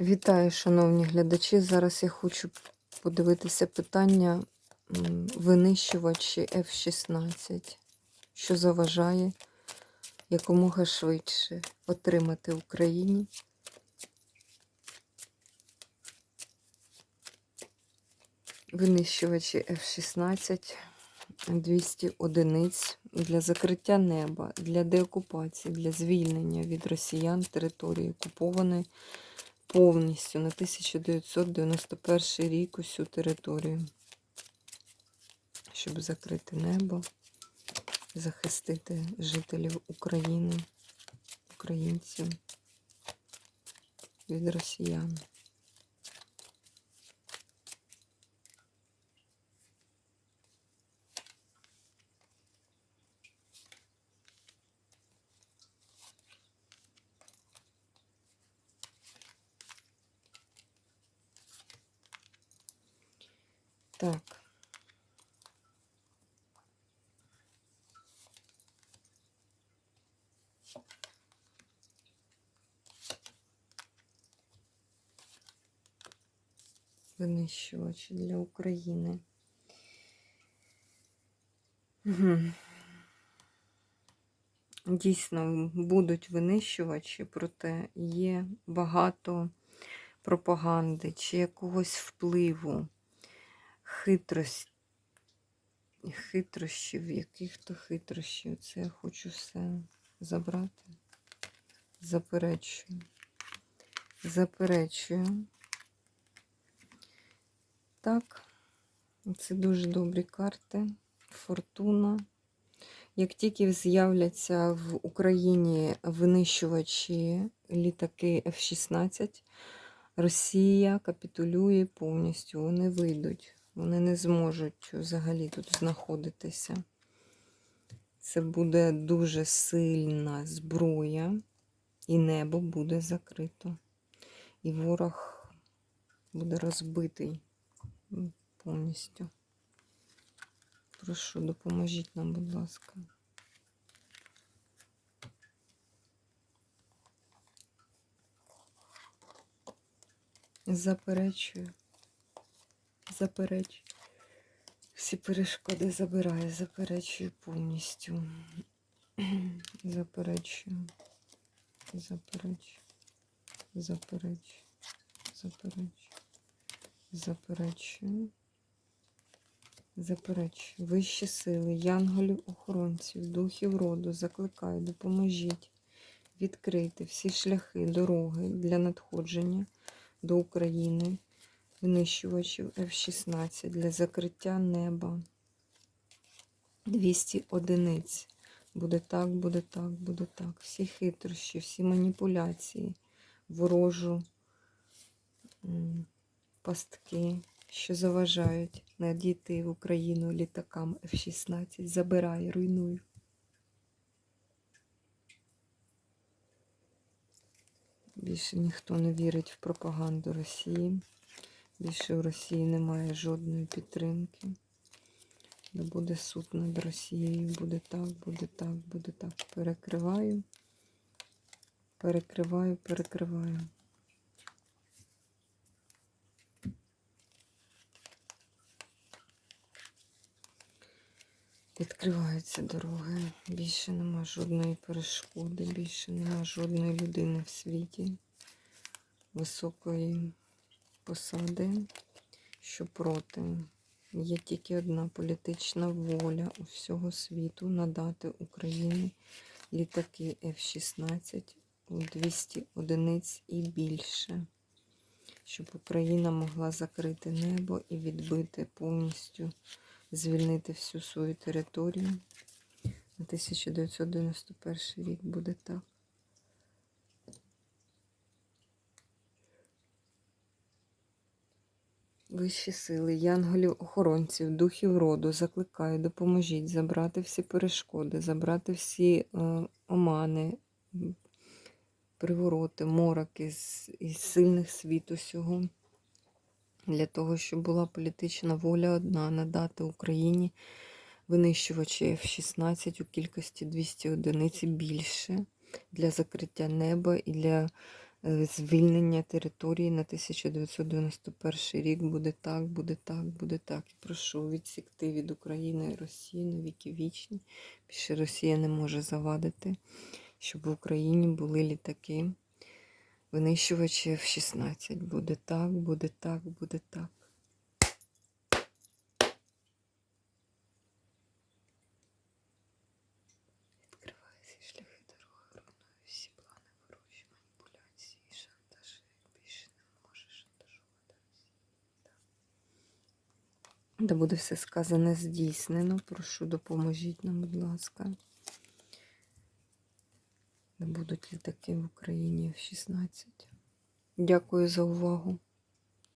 Вітаю, шановні глядачі. Зараз я хочу подивитися питання винищувачі F-16, що заважає якомога швидше отримати Україні винищувачі F-16 200 одиниць для закриття неба, для деокупації, для звільнення від росіян території окупованої повністю на 1991 рік усю територію, щоб закрити небо, захистити жителів України, українців від росіян. Так. Винищувачі для України. Угу. Дійсно, будуть винищувачі, проте є багато пропаганди чи якогось впливу хитрость, хитрощів, яких-то хитрощів. Це я хочу все забрати. Заперечую. Заперечую. Так, це дуже добрі карти. Фортуна. Як тільки з'являться в Україні винищувачі літаки F-16, Росія капітулює повністю, вони вийдуть. Вони не зможуть взагалі тут знаходитися. Це буде дуже сильна зброя, і небо буде закрито. І ворог буде розбитий повністю. Прошу, допоможіть нам, будь ласка. Заперечую. Заперечую. Всі перешкоди забираю, заперечую повністю. Заперечую. Заперечую. Заперечую. Заперечую. Заперечую. Заперечую. Вищі сили, янголів, охоронців, духів роду, закликаю, допоможіть відкрити всі шляхи, дороги для надходження до України винищувачів F-16 для закриття неба. 200 одиниць. Буде так, буде так, буде так. Всі хитрощі, всі маніпуляції, ворожу пастки, що заважають надійти в Україну літакам F-16. Забирай, руйнуй. Більше ніхто не вірить в пропаганду Росії. Більше в Росії немає жодної підтримки. Да буде суд над Росією. Буде так, буде так, буде так. Перекриваю. Перекриваю, перекриваю. Відкриваються дороги. Більше нема жодної перешкоди, більше нема жодної людини в світі високої посади, що проти. Є тільки одна політична воля у всього світу надати Україні літаки F-16 у 200 одиниць і більше, щоб Україна могла закрити небо і відбити повністю, звільнити всю свою територію. На 1991 рік буде так. Вищі сили, янголів, охоронців, духів роду, закликаю, допоможіть забрати всі перешкоди, забрати всі е, омани, привороти, мороки з, із сильних світу усього. Для того, щоб була політична воля одна надати Україні винищувачі F-16 у кількості 200 одиниць більше для закриття неба і для звільнення території на 1991 рік. Буде так, буде так, буде так. І прошу відсікти від України і Росію на віки вічні. Більше Росія не може завадити, щоб в Україні були літаки. Винищувачі в 16. Буде так, буде так, буде так. Відкривай всі шляхи дороги, руйнує всі плани, ворожі маніпуляції, шантажі. Більше не може шантажувати Росію. Да буде все сказане здійснено. Прошу, допоможіть нам, будь ласка. Не будуть літаки в Україні в 16. Дякую за увагу.